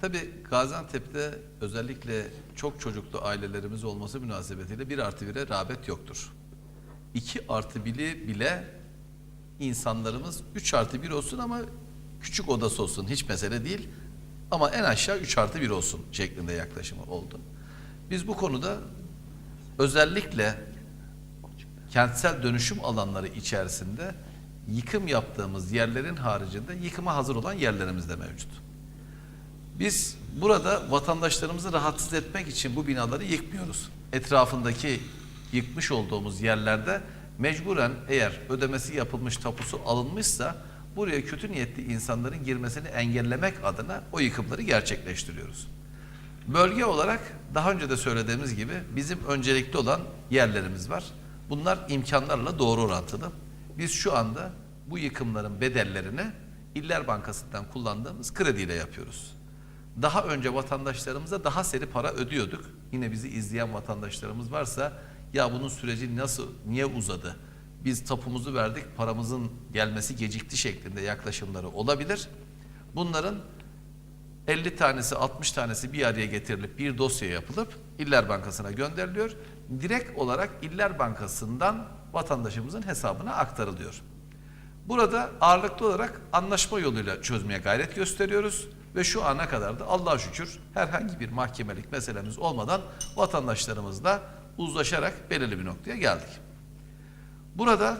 Tabii Gaziantep'te özellikle çok çocuklu ailelerimiz olması münasebetiyle 1 artı 1'e rağbet yoktur. 2 artı 1'i bile insanlarımız 3 artı 1 olsun ama küçük odası olsun hiç mesele değil. Ama en aşağı 3 artı 1 olsun şeklinde yaklaşımı oldu. Biz bu konuda özellikle kentsel dönüşüm alanları içerisinde yıkım yaptığımız yerlerin haricinde yıkıma hazır olan yerlerimiz de mevcut. Biz burada vatandaşlarımızı rahatsız etmek için bu binaları yıkmıyoruz. Etrafındaki yıkmış olduğumuz yerlerde mecburen eğer ödemesi yapılmış tapusu alınmışsa buraya kötü niyetli insanların girmesini engellemek adına o yıkımları gerçekleştiriyoruz. Bölge olarak daha önce de söylediğimiz gibi bizim öncelikli olan yerlerimiz var. Bunlar imkanlarla doğru orantılı. Biz şu anda bu yıkımların bedellerini İller Bankası'ndan kullandığımız krediyle yapıyoruz. Daha önce vatandaşlarımıza daha seri para ödüyorduk. Yine bizi izleyen vatandaşlarımız varsa ya bunun süreci nasıl, niye uzadı? Biz tapumuzu verdik, paramızın gelmesi gecikti şeklinde yaklaşımları olabilir. Bunların 50 tanesi 60 tanesi bir araya getirilip bir dosya yapılıp İller Bankası'na gönderiliyor. Direkt olarak İller Bankası'ndan vatandaşımızın hesabına aktarılıyor. Burada ağırlıklı olarak anlaşma yoluyla çözmeye gayret gösteriyoruz ve şu ana kadar da Allah'a şükür herhangi bir mahkemelik meselemiz olmadan vatandaşlarımızla uzlaşarak belirli bir noktaya geldik. Burada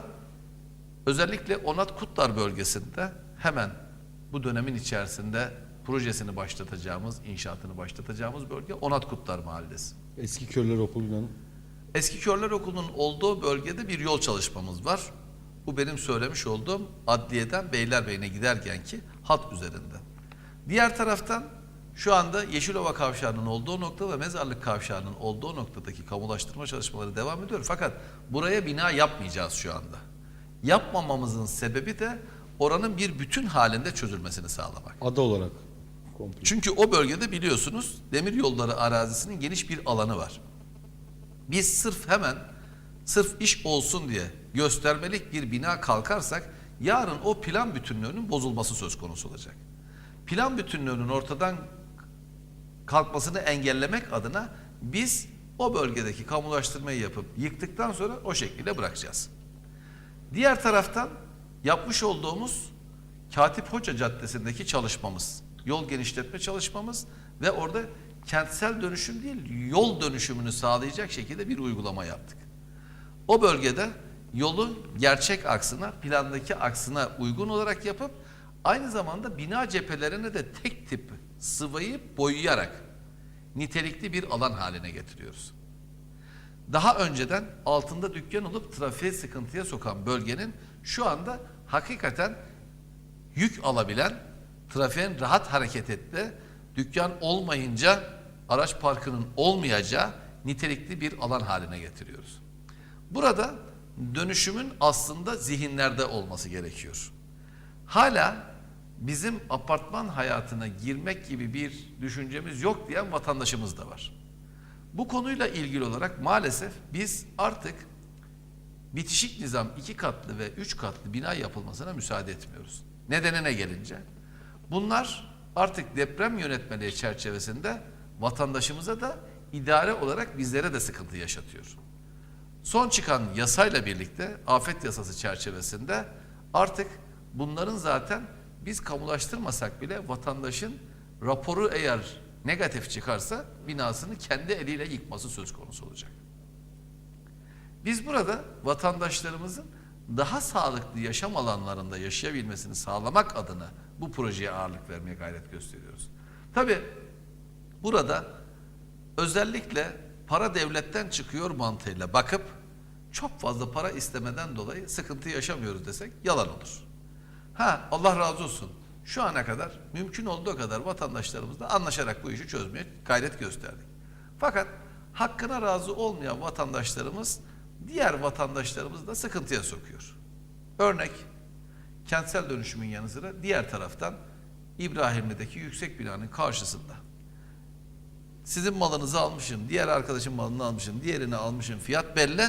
özellikle Onat Kutlar bölgesinde hemen bu dönemin içerisinde projesini başlatacağımız, inşaatını başlatacağımız bölge Onat Kutlar Mahallesi. Eski Körler Okulu'nun Eski Körler Okulu'nun olduğu bölgede bir yol çalışmamız var. Bu benim söylemiş olduğum adliyeden Beylerbeyi'ne giderken ki hat üzerinde. Diğer taraftan şu anda Yeşilova Kavşağı'nın olduğu nokta ve Mezarlık Kavşağı'nın olduğu noktadaki kamulaştırma çalışmaları devam ediyor. Fakat buraya bina yapmayacağız şu anda. Yapmamamızın sebebi de oranın bir bütün halinde çözülmesini sağlamak. ada olarak komple. Çünkü o bölgede biliyorsunuz demir yolları arazisinin geniş bir alanı var. Biz sırf hemen sırf iş olsun diye göstermelik bir bina kalkarsak yarın o plan bütünlüğünün bozulması söz konusu olacak. Plan bütünlüğünün ortadan kalkmasını engellemek adına biz o bölgedeki kamulaştırmayı yapıp yıktıktan sonra o şekilde bırakacağız. Diğer taraftan yapmış olduğumuz Katip Hoca Caddesi'ndeki çalışmamız, yol genişletme çalışmamız ve orada kentsel dönüşüm değil, yol dönüşümünü sağlayacak şekilde bir uygulama yaptık. O bölgede yolu gerçek aksına, plandaki aksına uygun olarak yapıp aynı zamanda bina cephelerine de tek tip sıvayı boyayarak nitelikli bir alan haline getiriyoruz. Daha önceden altında dükkan olup trafiğe sıkıntıya sokan bölgenin şu anda hakikaten yük alabilen, trafiğin rahat hareket ettiği, dükkan olmayınca araç parkının olmayacağı nitelikli bir alan haline getiriyoruz. Burada dönüşümün aslında zihinlerde olması gerekiyor. Hala bizim apartman hayatına girmek gibi bir düşüncemiz yok diyen vatandaşımız da var. Bu konuyla ilgili olarak maalesef biz artık bitişik nizam iki katlı ve üç katlı bina yapılmasına müsaade etmiyoruz. Nedenine gelince bunlar artık deprem yönetmeliği çerçevesinde vatandaşımıza da idare olarak bizlere de sıkıntı yaşatıyor. Son çıkan yasayla birlikte afet yasası çerçevesinde artık bunların zaten biz kamulaştırmasak bile vatandaşın raporu eğer negatif çıkarsa binasını kendi eliyle yıkması söz konusu olacak. Biz burada vatandaşlarımızın daha sağlıklı yaşam alanlarında yaşayabilmesini sağlamak adına bu projeye ağırlık vermeye gayret gösteriyoruz. Tabi burada özellikle para devletten çıkıyor mantığıyla bakıp çok fazla para istemeden dolayı sıkıntı yaşamıyoruz desek yalan olur. Ha Allah razı olsun. Şu ana kadar mümkün olduğu kadar vatandaşlarımızla anlaşarak bu işi çözmeye gayret gösterdik. Fakat hakkına razı olmayan vatandaşlarımız diğer vatandaşlarımızı da sıkıntıya sokuyor. Örnek kentsel dönüşümün yanı sıra diğer taraftan İbrahimli'deki yüksek binanın karşısında sizin malınızı almışım, diğer arkadaşın malını almışım, diğerini almışım, fiyat belli.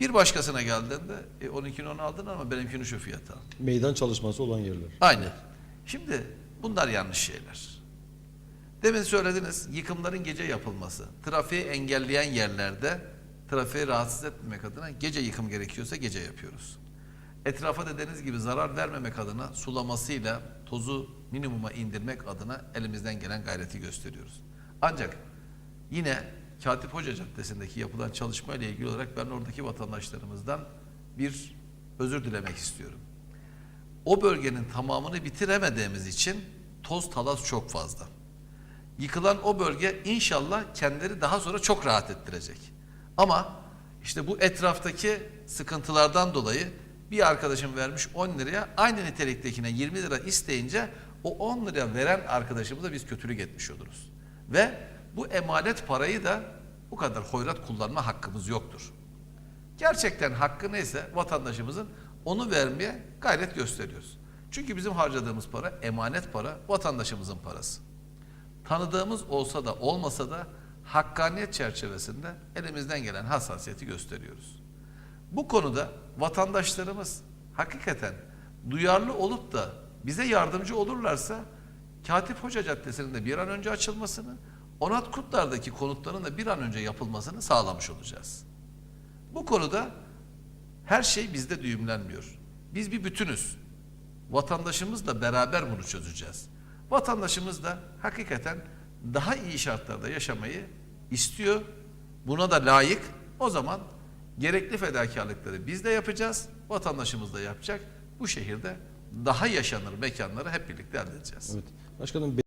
Bir başkasına geldiğinde e, onunkini onu aldın ama benimkini şu fiyata al. Meydan çalışması olan yerler. Aynı. Şimdi bunlar yanlış şeyler. Demin söylediniz yıkımların gece yapılması. Trafiği engelleyen yerlerde trafiği rahatsız etmemek adına gece yıkım gerekiyorsa gece yapıyoruz. Etrafa dediğiniz gibi zarar vermemek adına sulamasıyla tozu minimuma indirmek adına elimizden gelen gayreti gösteriyoruz. Ancak yine Katip Hoca Caddesi'ndeki yapılan çalışma ile ilgili olarak ben oradaki vatandaşlarımızdan bir özür dilemek istiyorum. O bölgenin tamamını bitiremediğimiz için toz talas çok fazla. Yıkılan o bölge inşallah kendileri daha sonra çok rahat ettirecek. Ama işte bu etraftaki sıkıntılardan dolayı bir arkadaşım vermiş 10 liraya aynı niteliktekine 20 lira isteyince o 10 lira veren arkadaşımıza biz kötülük etmiş oluruz. Ve bu emanet parayı da bu kadar hoyrat kullanma hakkımız yoktur. Gerçekten hakkı neyse vatandaşımızın onu vermeye gayret gösteriyoruz. Çünkü bizim harcadığımız para emanet para, vatandaşımızın parası. Tanıdığımız olsa da olmasa da hakkaniyet çerçevesinde elimizden gelen hassasiyeti gösteriyoruz. Bu konuda vatandaşlarımız hakikaten duyarlı olup da bize yardımcı olurlarsa Katip Hoca Caddesi'nin de bir an önce açılmasını, Onat Kutlar'daki konutların da bir an önce yapılmasını sağlamış olacağız. Bu konuda her şey bizde düğümlenmiyor. Biz bir bütünüz. Vatandaşımızla beraber bunu çözeceğiz. Vatandaşımız da hakikaten daha iyi şartlarda yaşamayı istiyor. Buna da layık. O zaman gerekli fedakarlıkları biz de yapacağız. Vatandaşımız da yapacak. Bu şehirde daha yaşanır mekanları hep birlikte elde edeceğiz. Evet. Başkanım